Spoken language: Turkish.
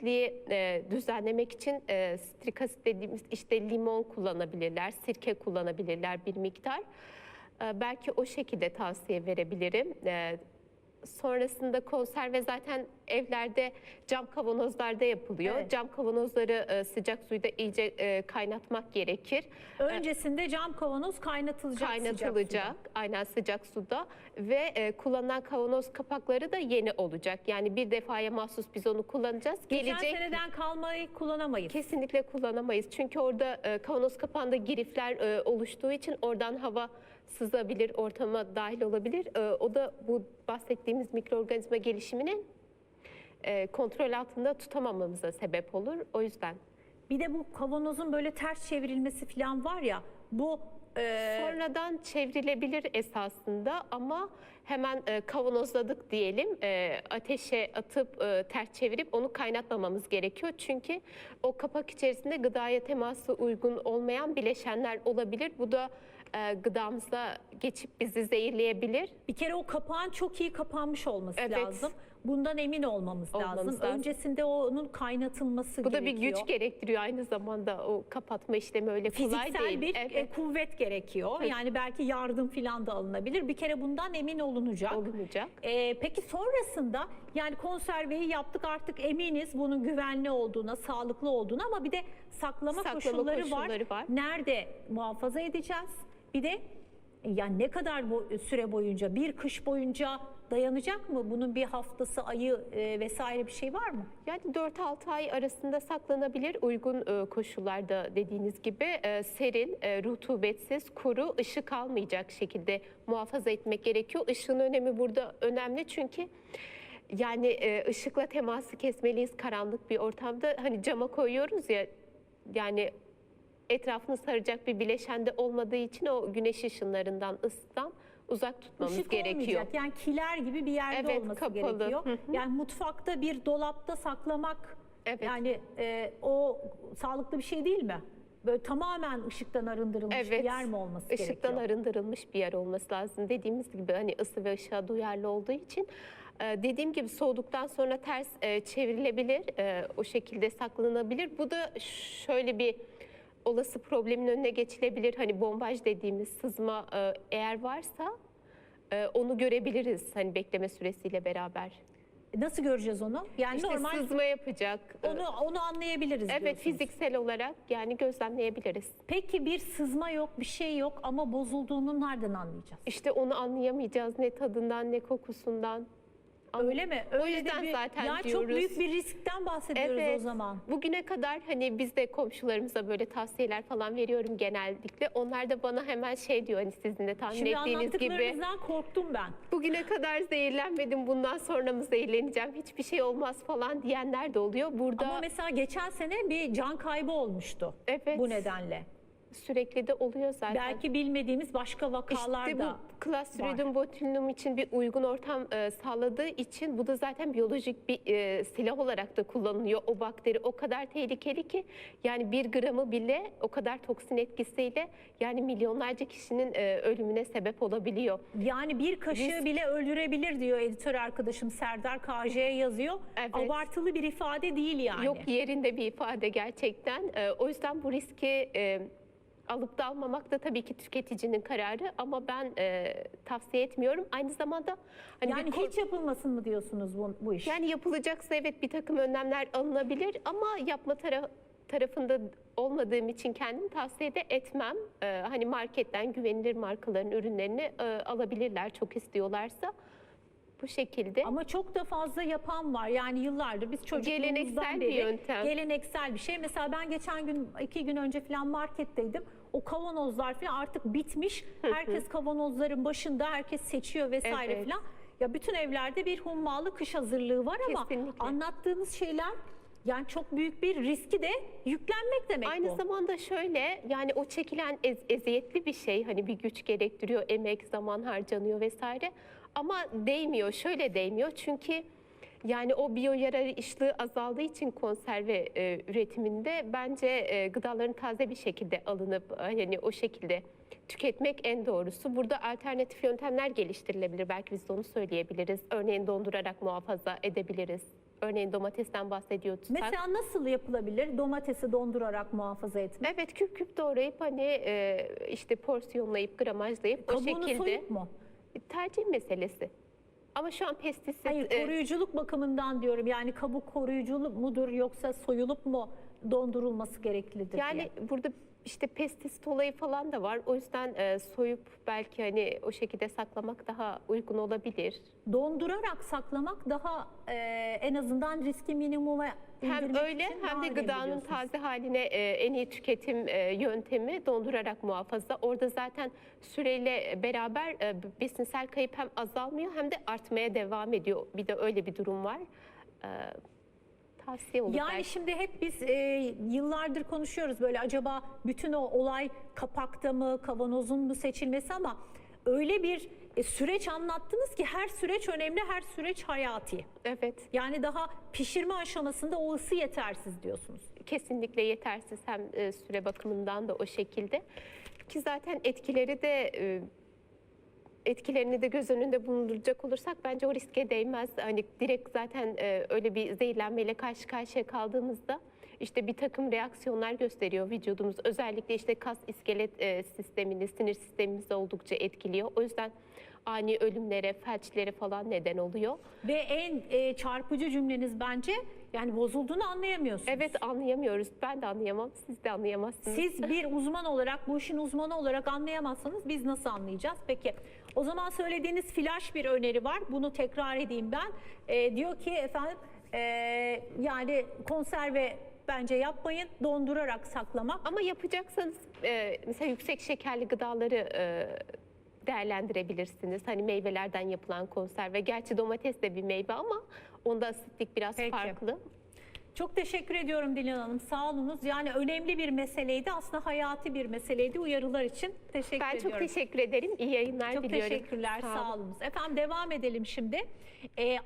asitliği e, düzenlemek için e, strik asit dediğimiz işte limon kullanabilirler, sirke kullanabilirler bir miktar. E, belki o şekilde tavsiye verebilirim. E, sonrasında konserve zaten evlerde cam kavanozlarda yapılıyor. Evet. Cam kavanozları e, sıcak suyda iyice e, kaynatmak gerekir. Öncesinde cam kavanoz kaynatılacak. sıcak kaynatılacak suda. aynen sıcak suda ve e, kullanılan kavanoz kapakları da yeni olacak. Yani bir defaya mahsus biz onu kullanacağız. Geçen Gelecek seneden kalmayı kullanamayız. kesinlikle kullanamayız. Çünkü orada e, kavanoz kapağında girifler e, oluştuğu için oradan hava sızabilir, ortama dahil olabilir. E, o da bu bahsettiğimiz mikroorganizma gelişiminin e, kontrol altında tutamamamıza sebep olur. O yüzden Bir de bu kavanozun böyle ters çevrilmesi falan var ya bu e, Sonradan çevrilebilir esasında ama hemen e, kavanozladık diyelim e, ateşe atıp e, ters çevirip onu kaynatmamamız gerekiyor. Çünkü o kapak içerisinde gıdaya teması uygun olmayan bileşenler olabilir. Bu da e, gıdamıza geçip bizi zehirleyebilir. bir kere o kapağın çok iyi kapanmış olması Evet. lazım. Bundan emin olmamız, Olmamız lazım. lazım. Öncesinde onun kaynatılması Bu da bir gerekiyor. güç gerektiriyor aynı zamanda o kapatma işlemi öyle kolay Fiziksel değil. bir Evet. e, kuvvet gerekiyor. Yani belki yardım falan da alınabilir. Bir kere bundan emin olunacak. Olunacak. E, peki sonrasında yani konserveyi yaptık artık eminiz bunun güvenli olduğuna, sağlıklı olduğuna ama bir de saklama, Saklama koşulları, koşulları var. Nerede muhafaza edeceğiz? Bir de yani ne kadar bu süre boyunca, bir kış boyunca dayanacak mı? Bunun bir haftası, ayı e, vesaire bir şey var mı? Yani 4-6 ay arasında saklanabilir uygun e, koşullarda dediğiniz gibi e, serin, e, rutubetsiz, kuru, ışık almayacak şekilde muhafaza etmek gerekiyor. Işığın önemi burada önemli çünkü yani e, ışıkla teması kesmeliyiz karanlık bir ortamda. Hani cama koyuyoruz ya yani etrafını saracak bir bileşen de olmadığı için o güneş ışınlarından, ısıdan uzak tutmamız Işık gerekiyor. olmayacak. Yani kiler gibi bir yerde Evet, olması kapalı. gerekiyor. Hı hı. Yani mutfakta bir dolapta saklamak Evet. yani e, o sağlıklı bir şey değil mi? Böyle tamamen ışıktan arındırılmış bir yer mi olması Işıktan gerekiyor? arındırılmış bir yer olması lazım. Dediğimiz gibi hani ısı ve ışığa duyarlı olduğu için e, dediğim gibi soğuduktan sonra ters e, çevrilebilir, e, o şekilde saklanabilir. Bu da şöyle bir olası problemin önüne geçilebilir. Hani bombaj dediğimiz sızma e, eğer varsa e, onu görebiliriz hani bekleme süresiyle beraber. Nasıl göreceğiz onu? Yani İşte normal sızma yapacak. e, onu onu anlayabiliriz Evet diyorsunuz. fiziksel olarak yani gözlemleyebiliriz. Peki bir sızma yok, bir şey yok ama bozulduğunu nereden anlayacağız? İşte onu anlayamayacağız ne tadından ne kokusundan. Öyle mi? Öyle yüzden de bir, zaten ya çok diyoruz. büyük bir riskten bahsediyoruz o zaman. Bugüne kadar hani biz de komşularımıza böyle tavsiyeler falan veriyorum genellikle. Onlar da bana hemen şey diyor hani sizin de tahmin Şimdi ettiğiniz gibi. anlattıklarınızdan korktum ben. Bugüne kadar zehirlenmedim bundan sonra mı zehirleneceğim hiçbir şey olmaz falan diyenler de oluyor. Burada Ama mesela geçen sene bir can kaybı olmuştu. Evet. Bu nedenle. Sürekli de oluyor zaten. Belki bilmediğimiz başka vakalar İşte da bu Clostridium botulinum için bir uygun ortam e, sağladığı için bu da zaten biyolojik bir e, silah olarak da kullanılıyor. O bakteri o kadar tehlikeli ki yani bir gramı bile o kadar toksin etkisiyle yani milyonlarca kişinin e, ölümüne sebep olabiliyor. yani bir kaşığı Risk- bile öldürebilir diyor editör arkadaşım Serdar KJ'ye yazıyor. Evet. Abartılı bir ifade değil yani. Yok yerinde bir ifade gerçekten. E, o yüzden bu riski e, alıp da almamak da tabii ki tüketicinin kararı ama ben e, tavsiye etmiyorum. Aynı zamanda hani yani bir hiç yapılmasın mı diyorsunuz bu, bu iş? Yani yapılacaksa evet bir takım önlemler alınabilir ama yapma tara- tarafında olmadığım için kendim tavsiye de etmem. Ee, hani marketten güvenilir markaların ürünlerini e, alabilirler çok istiyorlarsa. Bu şekilde. Ama çok da fazla yapan var. Yani yıllardır biz çocukluğumuzdan Geleneksel bir beri yöntem. geleneksel bir şey. Mesela ben geçen gün iki gün önce falan marketteydim. O kavanozlar falan artık bitmiş. Herkes kavanozların başında herkes seçiyor vesaire Evet. falan. Ya bütün evlerde bir hummalı kış hazırlığı var ama Kesinlikle. anlattığınız şeyler yani çok büyük bir riski de yüklenmek demek Aynı bu. zamanda şöyle yani o çekilen ez- eziyetli bir şey hani bir güç gerektiriyor, emek, zaman harcanıyor vesaire ama değmiyor. Şöyle değmiyor çünkü yani o biyo yararı işlığı azaldığı için konserve e, üretiminde bence e, gıdaların taze bir şekilde alınıp hani o şekilde tüketmek en doğrusu. Burada alternatif yöntemler geliştirilebilir. Belki biz de onu söyleyebiliriz. Örneğin dondurarak muhafaza edebiliriz. Örneğin domatesten bahsediyorsak. Mesela nasıl yapılabilir domatesi dondurarak muhafaza etmek? Evet küp küp doğrayıp hani e, işte porsiyonlayıp gramajlayıp o Kabuğunu şekilde soyup mu? tercih meselesi. Ama şu an pestisit Hayır e, koruyuculuk bakımından diyorum. Yani kabuk koruyuculuk mudur yoksa soyulup mu dondurulması gereklidir yani diye. burada işte pestisit olayı falan da var. O yüzden e, soyup belki hani o şekilde saklamak daha uygun olabilir. Dondurarak saklamak daha e, en azından riski minimuma Hem indirmek öyle için hem daha de önemli gıdanın diyorsunuz. taze haline e, en iyi tüketim e, yöntemi dondurarak muhafaza. Orada zaten süreyle beraber e, besinsel kayıp hem azalmıyor hem de artmaya devam ediyor. Bir de öyle bir durum var. E, tavsiye olur Yani belki. şimdi hep biz e, yıllardır konuşuyoruz böyle acaba bütün o olay kapakta mı, kavanozun mu seçilmesi ama öyle bir e, süreç anlattınız ki her süreç önemli, her süreç hayati. Evet. Yani daha pişirme aşamasında o ısı yetersiz diyorsunuz. kesinlikle yetersiz hem e, süre bakımından da o şekilde ki zaten etkileri de e, etkilerini de göz önünde bulunduracak olursak bence o riske değmez. Hani direkt zaten e, öyle bir zehirlenmeyle karşı karşıya kaldığımızda işte bir takım reaksiyonlar gösteriyor vücudumuz. Özellikle işte kas iskelet e, sistemini, sinir sistemimizi oldukça etkiliyor. O yüzden ani ölümlere, felçlere falan neden oluyor. Ve en e, çarpıcı cümleniz bence yani bozulduğunu anlayamıyorsunuz. Evet anlayamıyoruz. Ben de anlayamam, siz de anlayamazsınız. Siz bir uzman olarak, bu işin uzmanı olarak anlayamazsanız biz nasıl anlayacağız? Peki o zaman söylediğiniz flash bir öneri var. Bunu tekrar edeyim ben. Ee, diyor ki efendim e, yani konserve bence yapmayın. Dondurarak saklamak. Ama yapacaksanız e, mesela yüksek şekerli gıdaları e, değerlendirebilirsiniz. Hani meyvelerden yapılan konserve. Gerçi domates de bir meyve ama onda asitlik biraz Peki. farklı. Çok teşekkür ediyorum Dilan Hanım. Sağ olunuz. Yani önemli bir meseleydi. Aslında hayati bir meseleydi. Uyarılar için teşekkür Ben ediyorum. çok teşekkür ederim. İyi yayınlar Çok diliyorum. teşekkürler. Sağ olun. Sağ olunuz. Efendim devam edelim şimdi. Ee,